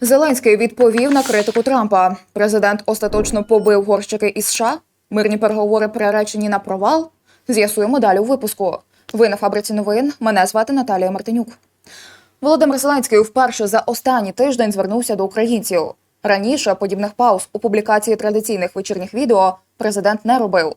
Зеленський відповів на критику Трампа. Президент остаточно побив горщики із США. Мирні переговори приречені на провал. З'ясуємо далі у випуску. Ви на фабриці новин. Мене звати Наталія Мартинюк. Володимир Зеленський вперше за останній тиждень звернувся до українців. Раніше подібних пауз у публікації традиційних вечірніх відео президент не робив.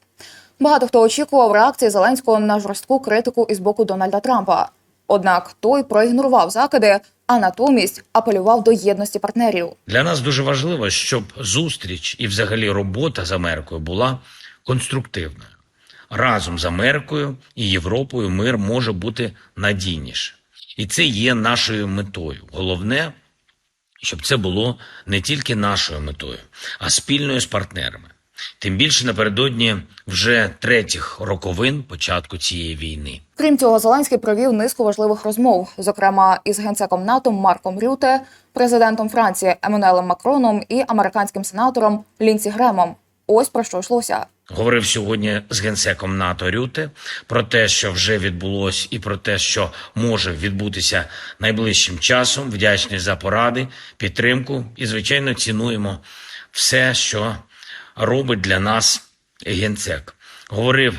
Багато хто очікував реакції Зеленського на жорстку критику із боку Дональда Трампа. Однак той проігнорував закиди, а натомість апелював до єдності партнерів. Для нас дуже важливо, щоб зустріч і взагалі робота з Америкою була конструктивною. Разом з Америкою і Європою мир може бути надійніше. І це є нашою метою. Головне, щоб це було не тільки нашою метою, а спільною з партнерами. Тим більше напередодні вже третіх роковин початку цієї війни. Крім цього, Зеленський провів низку важливих розмов, зокрема із генсеком НАТО Марком Рюте, президентом Франції Еммануелем Макроном і американським сенатором Лінсі Гремом. Ось про що йшлося. Говорив сьогодні з генсеком НАТО Рюте про те, що вже відбулось, і про те, що може відбутися найближчим часом. Вдячний за поради, підтримку і, звичайно, цінуємо все, що робить для нас генсек. Говорив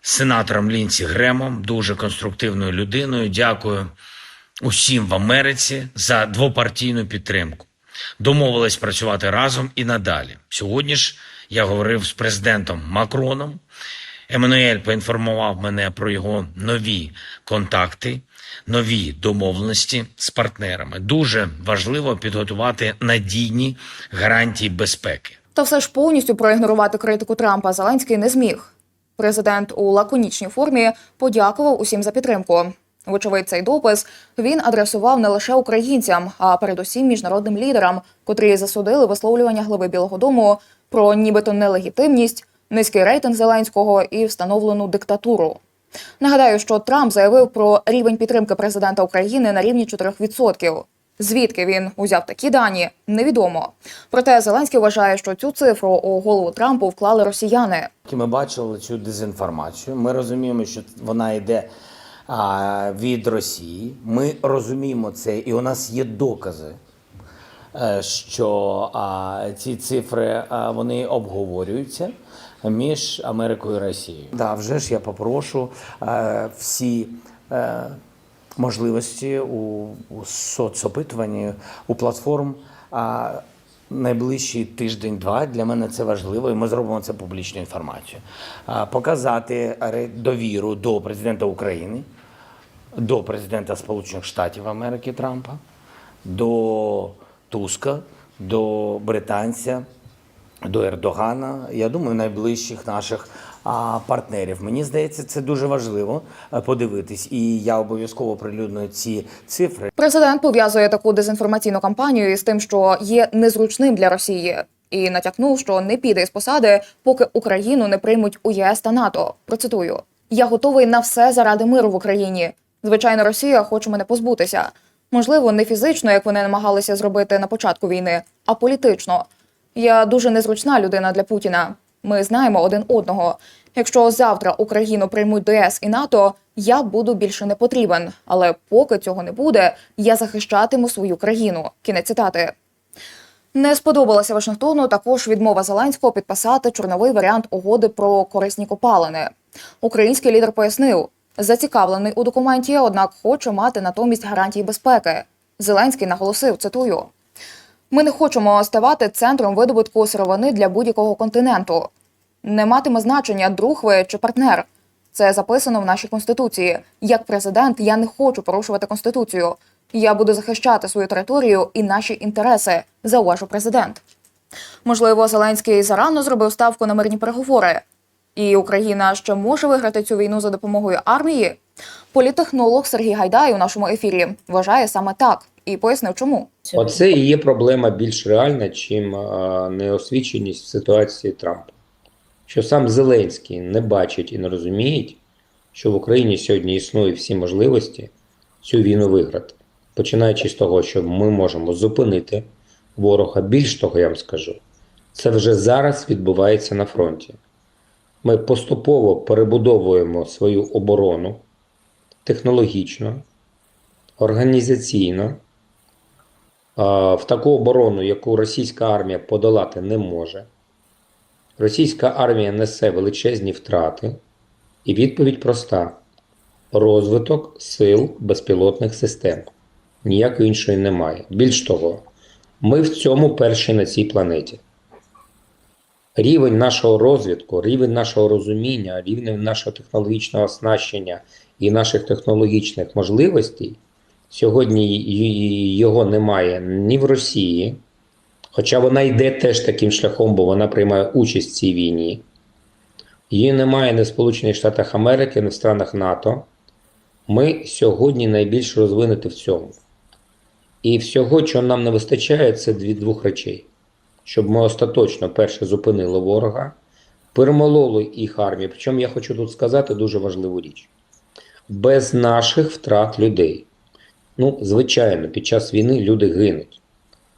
з сенатором Лінсі Гремом, дуже конструктивною людиною. Дякую усім в Америці за двопартійну підтримку. Домовились працювати разом і надалі. Сьогодні ж я говорив з президентом Макроном. Еммануель поінформував мене про його нові контакти, нові домовленості з партнерами. Дуже важливо підготувати надійні гарантії безпеки. Та все ж повністю проігнорувати критику Трампа Зеленський не зміг. Президент у лаконічній формі подякував усім за підтримку. Вочевидь, цей допис він адресував не лише українцям, а передусім міжнародним лідерам, котрі засудили висловлювання глави Білого Дому про нібито нелегітимність, низький рейтинг Зеленського і встановлену диктатуру. Нагадаю, що Трамп заявив про рівень підтримки президента України на рівні 4%. Звідки він узяв такі дані, невідомо. Проте Зеленський вважає, що цю цифру у голову Трампу вклали росіяни. Ми бачили цю дезінформацію. Ми розуміємо, що вона йде а, від Росії. Ми розуміємо це, і у нас є докази, е, що а, ці цифри а, вони обговорюються між Америкою і Росією. Да, вже ж я попрошу е, всі. е, Можливості у, у соцопитуванні у платформ а, найближчий тиждень-два для мене це важливо, і ми зробимо це публічну інформацію. А, Показати довіру до президента України, до президента Сполучених Штатів Америки Трампа, до Туска, до британця, до Ердогана. Я думаю, найближчих наших партнерів. Мені здається, це дуже важливо е, подивитись, і я обов'язково прилюдную ці цифри. Президент пов'язує таку дезінформаційну кампанію із тим, що є незручним для Росії, і натякнув, що не піде із посади, поки Україну не приймуть у ЄС та НАТО. Процитую: я готовий на все заради миру в Україні. Звичайно, Росія хоче мене позбутися. Можливо, не фізично, як вони намагалися зробити на початку війни, а політично. Я дуже незручна людина для Путіна. Ми знаємо один одного. Якщо завтра Україну приймуть до ЄС і НАТО, я буду більше не потрібен. Але поки цього не буде, я захищатиму свою країну. Кінець цитати. Не сподобалася Вашингтону також відмова Зеленського підписати чорновий варіант угоди про корисні копалини. Український лідер пояснив, зацікавлений у документі, однак хоче мати натомість гарантії безпеки. Зеленський наголосив, цитую: ми не хочемо ставати центром видобутку сировини для будь-якого континенту. Не матиме значення друг ви чи партнер. Це записано в нашій конституції. Як президент, я не хочу порушувати конституцію. Я буду захищати свою територію і наші інтереси, зауважив президент. Можливо, Зеленський зарано зробив ставку на мирні переговори. І Україна ще може виграти цю війну за допомогою армії. Політехнолог Сергій Гайдай у нашому ефірі вважає саме так і пояснив, чому. Оце і є проблема більш реальна, чим неосвіченість в ситуації Трампа. Що сам Зеленський не бачить і не розуміє, що в Україні сьогодні існує всі можливості цю війну виграти. Починаючи з того, що ми можемо зупинити ворога. Більш того, я вам скажу, це вже зараз відбувається на фронті. Ми поступово перебудовуємо свою оборону технологічно, організаційно, в таку оборону, яку російська армія подолати не може. Російська армія несе величезні втрати, і відповідь проста: розвиток сил безпілотних систем. Ніякої іншої немає. Більш того, ми в цьому перші на цій планеті. Рівень нашого розвитку, рівень нашого розуміння, рівень нашого технологічного оснащення і наших технологічних можливостей сьогодні його немає ні в Росії, хоча вона йде теж таким шляхом, бо вона приймає участь в цій війні. Її немає ні в Сполучених Штатах Америки, ні в странах НАТО. Ми сьогодні найбільш розвинуті в цьому. І всього, чого нам не вистачає, це дві двох речей. Щоб ми остаточно перше зупинили ворога, перемололи їх армію. Причому я хочу тут сказати дуже важливу річ: без наших втрат людей. Ну, звичайно, під час війни люди гинуть.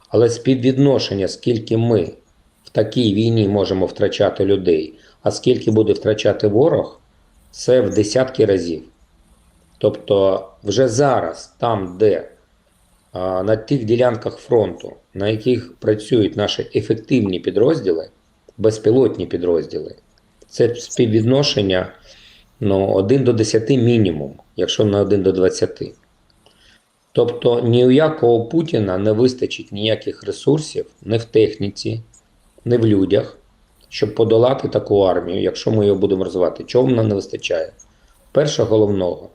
Але співвідношення, скільки ми в такій війні можемо втрачати людей, а скільки буде втрачати ворог, це в десятки разів. Тобто, вже зараз, там, де на тих ділянках фронту, на яких працюють наші ефективні підрозділи, безпілотні підрозділи, це співвідношення ну, 1 до 10 мінімум, якщо не 1 до 20. Тобто ні у якого Путіна не вистачить ніяких ресурсів ні в техніці, ні в людях, щоб подолати таку армію, якщо ми її будемо розвивати. Чого нам не вистачає? Перше головного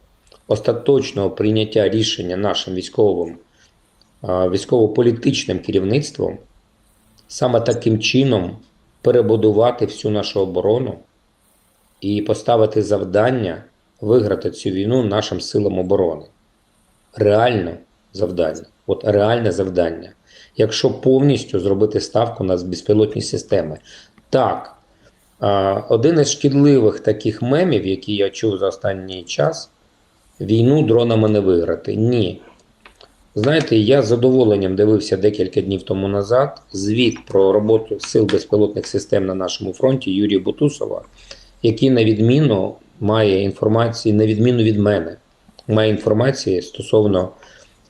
остаточного прийняття рішення нашим військовим, військово-політичним керівництвом саме таким чином перебудувати всю нашу оборону і поставити завдання виграти цю війну нашим силам оборони реальне завдання. От реальне завдання. Якщо повністю зробити ставку на безпілотні системи. Так, один із шкідливих таких мемів, які я чув за останній час, війну дронами не виграти. Ні. Знаєте, я з задоволенням дивився декілька днів тому назад звіт про роботу сил безпілотних систем на нашому фронті Юрія Бутусова, який на відміну має інформації, на відміну від мене, має інформації стосовно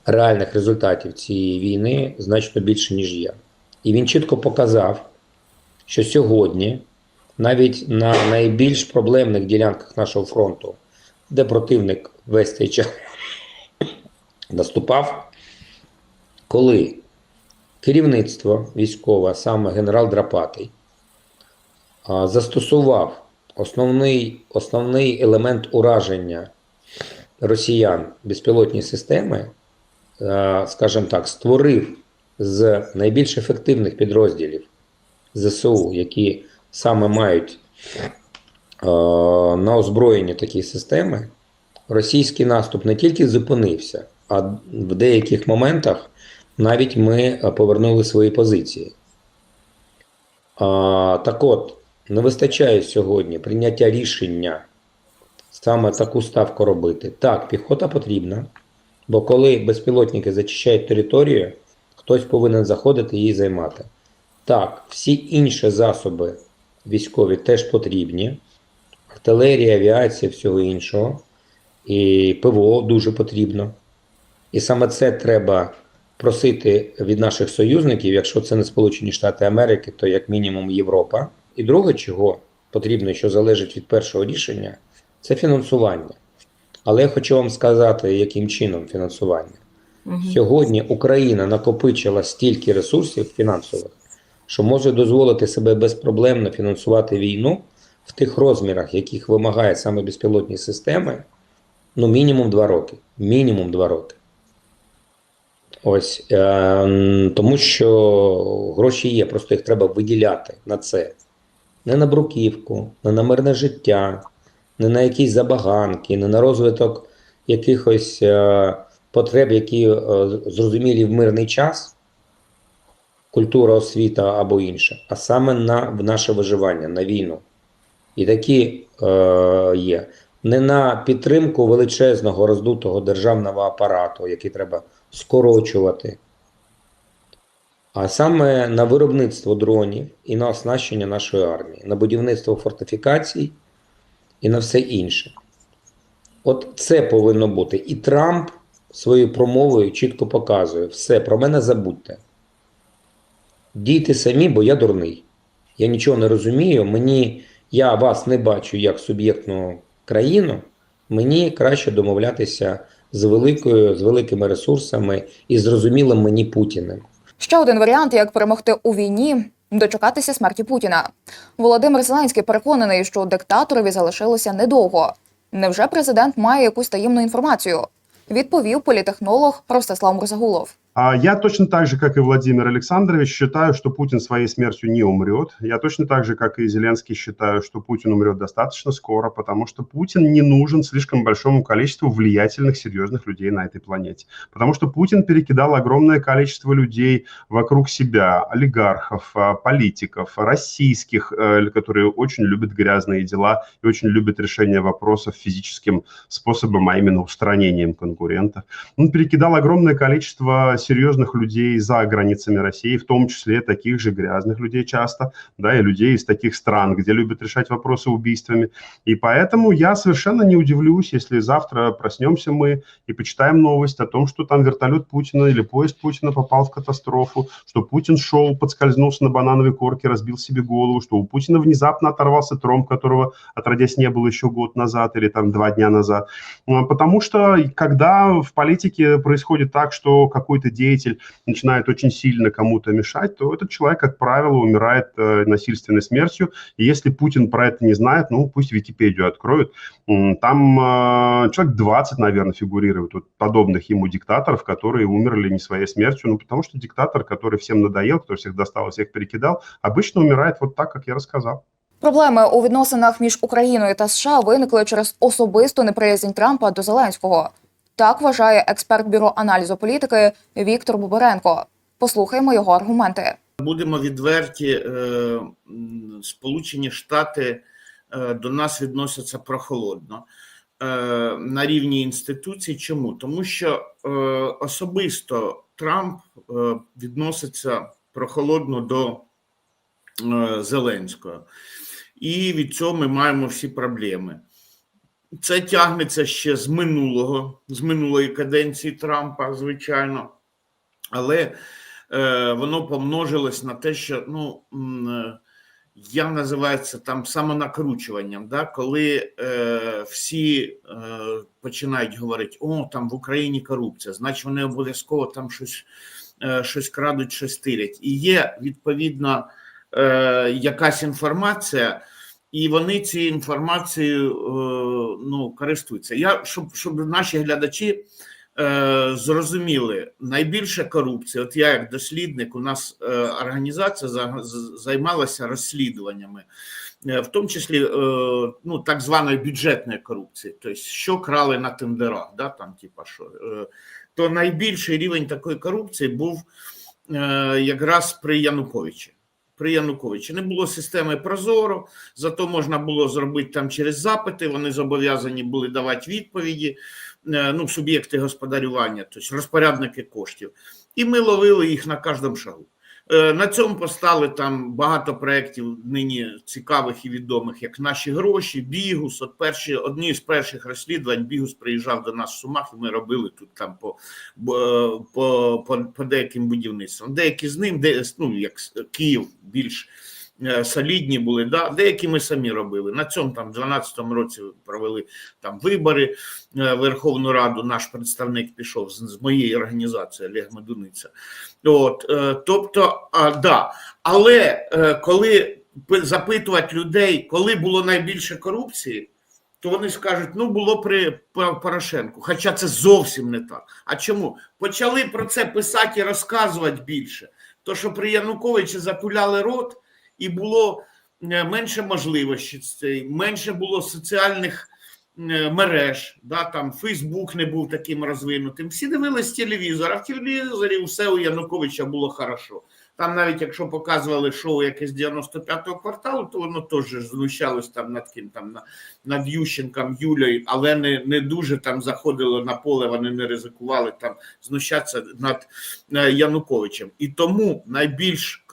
реальних результатів цієї війни значно більше, ніж я. І він чітко показав, що сьогодні, навіть на найбільш проблемних ділянках нашого фронту, де противник весь цей час наступав, коли керівництво військове, саме генерал Драпатий, застосував основний, основний елемент ураження росіян безпілотні системи, е, скажімо так, створив з найбільш ефективних підрозділів ЗСУ, які саме мають е, на озброєнні такі системи, російський наступ не тільки зупинився, а в деяких моментах навіть ми повернули свої позиції. Так от, не вистачає сьогодні прийняття рішення саме таку ставку робити. Так, піхота потрібна, бо коли безпілотники зачищають територію, хтось повинен заходити і її займати. Так, всі інші засоби військові теж потрібні. Артилерія, авіація, всього іншого. І ПВО дуже потрібно. І саме це треба просити від наших союзників, якщо це не Сполучені Штати Америки, то як мінімум Європа. І друге, чого потрібно, що залежить від першого рішення, це фінансування. Але я хочу вам сказати, яким чином фінансування. Сьогодні Україна накопичила стільки ресурсів фінансових, що може дозволити себе безпроблемно фінансувати війну в тих розмірах, яких вимагає саме безпілотні системи, ну мінімум 2 роки. Мінімум 2 роки. Ось е, тому що гроші є, просто їх треба виділяти на це. Не на бруківку, не на мирне життя, не на якісь забаганки, не на розвиток якихось е, потреб, які е, зрозумілі в мирний час, культура, освіта або інше, а саме на в наше виживання, на війну. І такі е, є. Не на підтримку величезного роздутого державного апарату, який треба скорочувати, а саме на виробництво дронів і на оснащення нашої армії, на будівництво фортифікацій і на все інше. От це повинно бути. І Трамп своєю промовою чітко показує: все, про мене забудьте. Дійте самі, бо я дурний. Я нічого не розумію. Мені я вас не бачу як суб'єктну країну. Мені краще домовлятися з великою, з великими ресурсами і зрозумілим мені Путіним. Ще один варіант, як перемогти у війні дочекатися смерті Путіна. Володимир Зеленський переконаний, що диктаторові залишилося недовго. Невже президент має якусь таємну інформацію? Відповів політехнолог Ростислав Мурзагулов. А Я точно так же, как и Владимир Александрович, считаю, что Путин своей смертью не умрет. Я точно так же, как и Зеленский, считаю, что Путин умрет достаточно скоро, потому что Путин не нужен слишком большому количеству влиятельных, серьезных людей на этой планете. Потому что Путин перекидал огромное количество людей вокруг себя, олигархов, а, политиков, российских, э, которые очень любят грязные дела и очень любят решение вопросов физическим способом, а именно устранением конкурента. Он перекидал огромное количество серьезных людей за границами России, в том числе таких же грязных людей часто, да, и людей из таких стран, где любят решать вопросы убийствами. И поэтому я совершенно не удивлюсь, если завтра проснемся мы и почитаем новость о том, что там вертолет Путина или поезд Путина попал в катастрофу, что Путин шел, подскользнулся на банановой корке, разбил себе голову, что у Путина внезапно оторвался тромб, которого отродясь не было еще год назад или там два дня назад. Потому что когда в политике происходит так, что какой-то деятель начинает очень сильно кому-то мешать, то этот человек, как правило, умирает э, насильственной смертью. И если Путин про это не знает, ну пусть Википедию откроют. М, Там э, человек 20, наверное, фигурирует вот подобных ему диктаторов, которые умерли не своей смертью. Ну потому что диктатор, который всем надоел, который всех достал и всех перекидал, обычно умирает вот так, как я рассказал. Проблеми у відносинах між Україною та США виникли через особисту неприязнь Трампа до Зеленського. Так вважає експерт бюро аналізу політики Віктор Бубаренко. Послухаймо його аргументи. Будемо відверті, е, Сполучені Штати е, до нас відносяться прохолодно е, на рівні інституцій. Чому? Тому що особисто Трамп відноситься прохолодно до Зеленського, і від цього ми маємо всі проблеми. Це тягнеться ще з минулого, з минулої каденції Трампа, звичайно. Але е, воно помножилось на те, що ну е, я називаю це там самонакручуванням, да, коли е, всі е, починають говорити: о, там в Україні корупція, значить вони обов'язково там щось, е, щось крадуть, щось тирять. І є відповідно е, якась інформація. І вони цією інформацією е, ну, користуються. Я щоб, щоб наші глядачі е, зрозуміли, найбільша корупція, от я як дослідник, у нас е, організація за, займалася розслідуваннями, е, в тому числі е, ну, так званої бюджетної корупції, тобто що крали на тендерах, да, там, типа, що, е, то найбільший рівень такої корупції був е, якраз при Януковичі. При Януковичі не було системи Прозоро, зато можна було зробити там через запити. Вони зобов'язані були давати відповіді. е, Ну, суб'єкти господарювання, тобто розпорядники коштів, і ми ловили їх на кожному шагу. Е, На цьому постали там багато проєктів нині цікавих і відомих, як наші гроші, Бігус. От перші одні з перших розслідувань Бігус приїжджав до нас в Сумах, і ми робили тут там по, по, по, по деяким будівництвам. Деякі з ним, де ну як Київ більш солідні були, да, деякі ми самі робили. На цьому там в 12-му році провели там вибори е, Верховну Раду. Наш представник пішов з, з моєї організації Олег Медуниця. От, е, тобто, а, да. але е, коли запитувати людей, коли було найбільше корупції, то вони скажуть: ну було при Порошенку. Хоча це зовсім не так. А чому? Почали про це писати і розказувати більше. То, що при Януковичі затуляли рот, і було е, менше можливостей, менше було соціальних е, мереж, да, там Фейсбук не був таким розвинутим. Всі дивились телевізор, а в телевізорі все у Януковича було хорошо. Там навіть якщо показували шоу якесь 95-го кварталу, то воно теж знущалось там над ким там на- над Ющенком, Юлею, але не, не дуже там заходило на поле, вони не ризикували там знущатися над е, Януковичем. І тому найбільш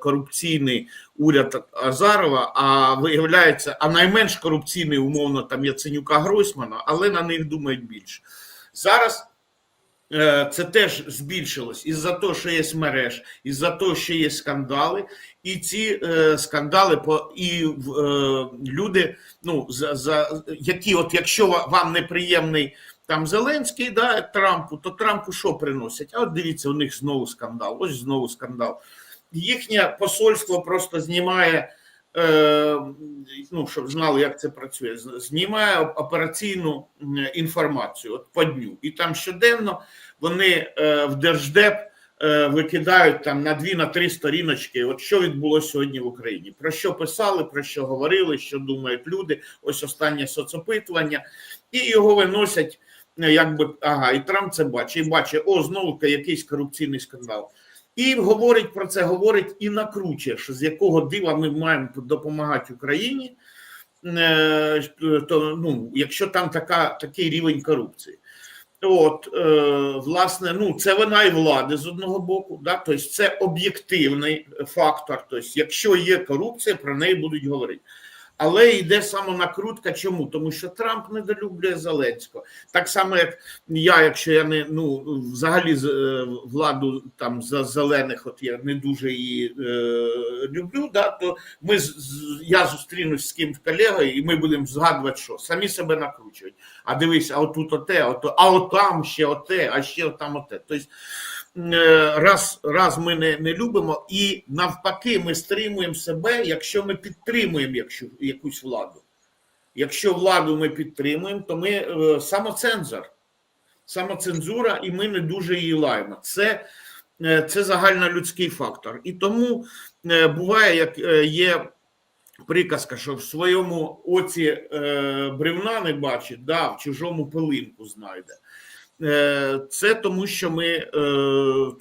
корупційний уряд Азарова, а виявляється, а найменш корупційний, умовно, там Яценюка Гройсмана, але на них думають більше. Зараз Е, Це теж збільшилось із-за того, що є мереж, із-за того, що є скандали, і ці е, скандали по і е, люди, ну за, за які, от якщо вам неприємний там Зеленський, да, Трампу, то Трампу що приносять? А от дивіться, у них знову скандал. Ось знову скандал. Їхнє посольство просто знімає. Е, ну, щоб знали, як це працює, знімає операційну інформацію от по дню. І там щоденно вони е, в Держдеп е, викидають там на дві на три сторіночки, от що відбулося сьогодні в Україні, про що писали, про що говорили, що думають люди. Ось останнє соцопитування, і його виносять. Якби ага, і Трамп це бачить, і бачить, о, знову якийсь корупційний скандал. І говорить про це, говорить і накручує, що з якого дива ми маємо допомагати Україні, е, то, ну, якщо там така, такий рівень корупції. От, е, власне, ну це вина і влади з одного боку, да? тобто це об'єктивний фактор. Тобто, якщо є корупція, про неї будуть говорити. Але йде самонакрутка. Чому? Тому що Трамп недолюблює Зеленського. Так само, як я, якщо я не ну взагалі е, владу там за зелених, от я не дуже її е, люблю, да, то ми з- я зустрінусь з кимсь колегою, і ми будемо згадувати, що самі себе накручують. А дивись, а отут оте, ото, а отам ще оте, а ще там оте. Тобто раз, раз ми не, не любимо, і навпаки, ми стримуємо себе, якщо ми підтримуємо якщо, якусь владу. Якщо владу ми підтримуємо, то ми е, самоцензор, самоцензура, і ми не дуже її лаємо. Це, е, це загальнолюдський фактор. І тому е, буває, як е, є приказка, що в своєму оці е, бревна не бачить, да, в чужому пилинку знайде. Е, Це тому, що ми е,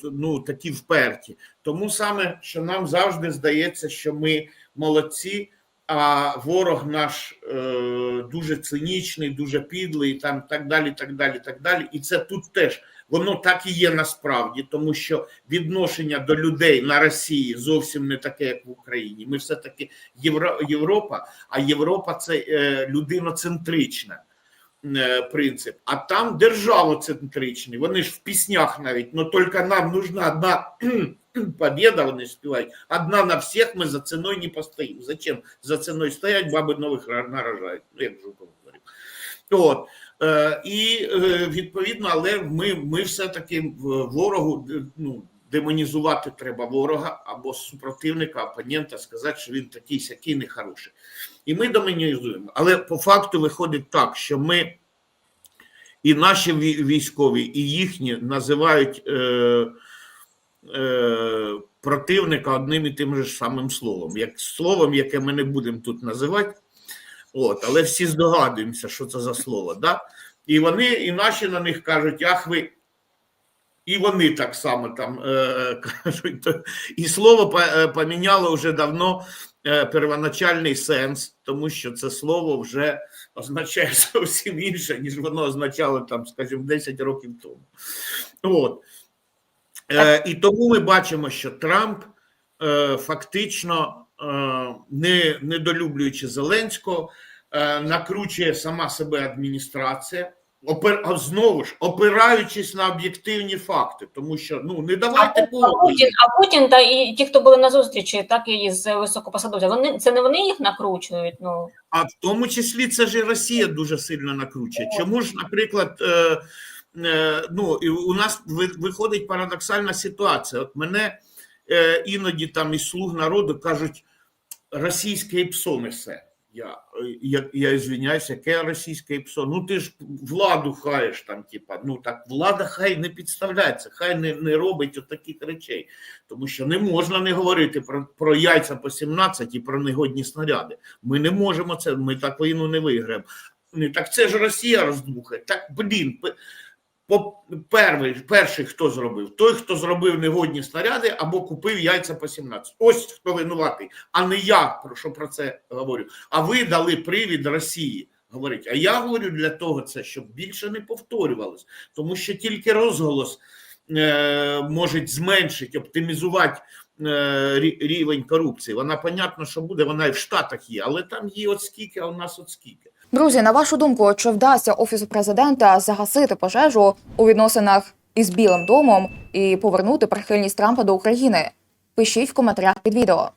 ну, такі вперті. Тому саме, що нам завжди здається, що ми молодці, а ворог наш е, дуже цинічний, дуже підлий, там так далі, так далі, так далі. І це тут теж воно так і є насправді, тому що відношення до людей на Росії зовсім не таке, як в Україні. Ми все таки Євро, Європа, а Європа це людиноцентрична принцип, а там державоцентричний. Вони ж в піснях навіть, ну тільки нам нужна одна победа, вони співають. Одна на всіх ми за ціною не постоїмо. Зачем за ціною стоять, баби нових нарожають, ну як Жуков говорив. От. Е, і е, відповідно, але ми, ми все-таки ворогу ну, демонізувати треба ворога або супротивника, опонента, сказати, що він такий сякий нехороший. І ми демонізуємо. Але по факту виходить так, що ми і наші військові, і їхні називають е, е, противника одним і тим же самим словом, як словом, яке ми не будемо тут називати. От, але всі здогадуємося, що це за слово. Да? І вони, і наші на них кажуть, ах ви. І вони так само там е, кажуть. І слово е, поміняло вже давно е, первоначальний сенс, тому що це слово вже означає зовсім інше, ніж воно означало там, скажімо, 10 років тому. От. Е, і тому ми бачимо, що Трамп е, фактично, е, не недолюблюючи Зеленського, е, накручує сама себе адміністрація. Опер, знову ж опираючись на об'єктивні факти, тому що ну не давайте а Путін, а Путін та і ті, хто були на зустрічі, так і з високопосадовцями, вони це не вони їх накручують. Ну А в тому числі це ж і Росія дуже сильно накручує. Чому ж, наприклад, е, е, ну і у нас виходить парадоксальна ситуація. От мене е, іноді там із слуг народу кажуть, російське ПСО несе. Я, я, я извиняюсь, яке російське ПСО? Ну ти ж владу хаєш там, типа, ну так влада хай не підставляється, хай не, не робить от таких речей. Тому що не можна не говорити про, про яйця по 17 і про негодні снаряди. Ми не можемо це, ми так війну не виграємо. Ну, так це ж Росія роздмухає. Так, блін, перший, перший хто зробив? Той, хто зробив негодні снаряди або купив яйця по 17. Ось хто винуватий, а не я, про що про це говорю. А ви дали привід Росії. Говорить, а я говорю для того, це щоб більше не повторювалось, тому що тільки розголос е, може зменшити, оптимізувати е, рівень корупції. Вона, понятно, що буде, вона і в Штатах є, але там є от скільки, а у нас от скільки. Друзі, на вашу думку, чи вдасться офісу президента загасити пожежу у відносинах із Білим домом і повернути прихильність Трампа до України? Пишіть в коментарях під відео.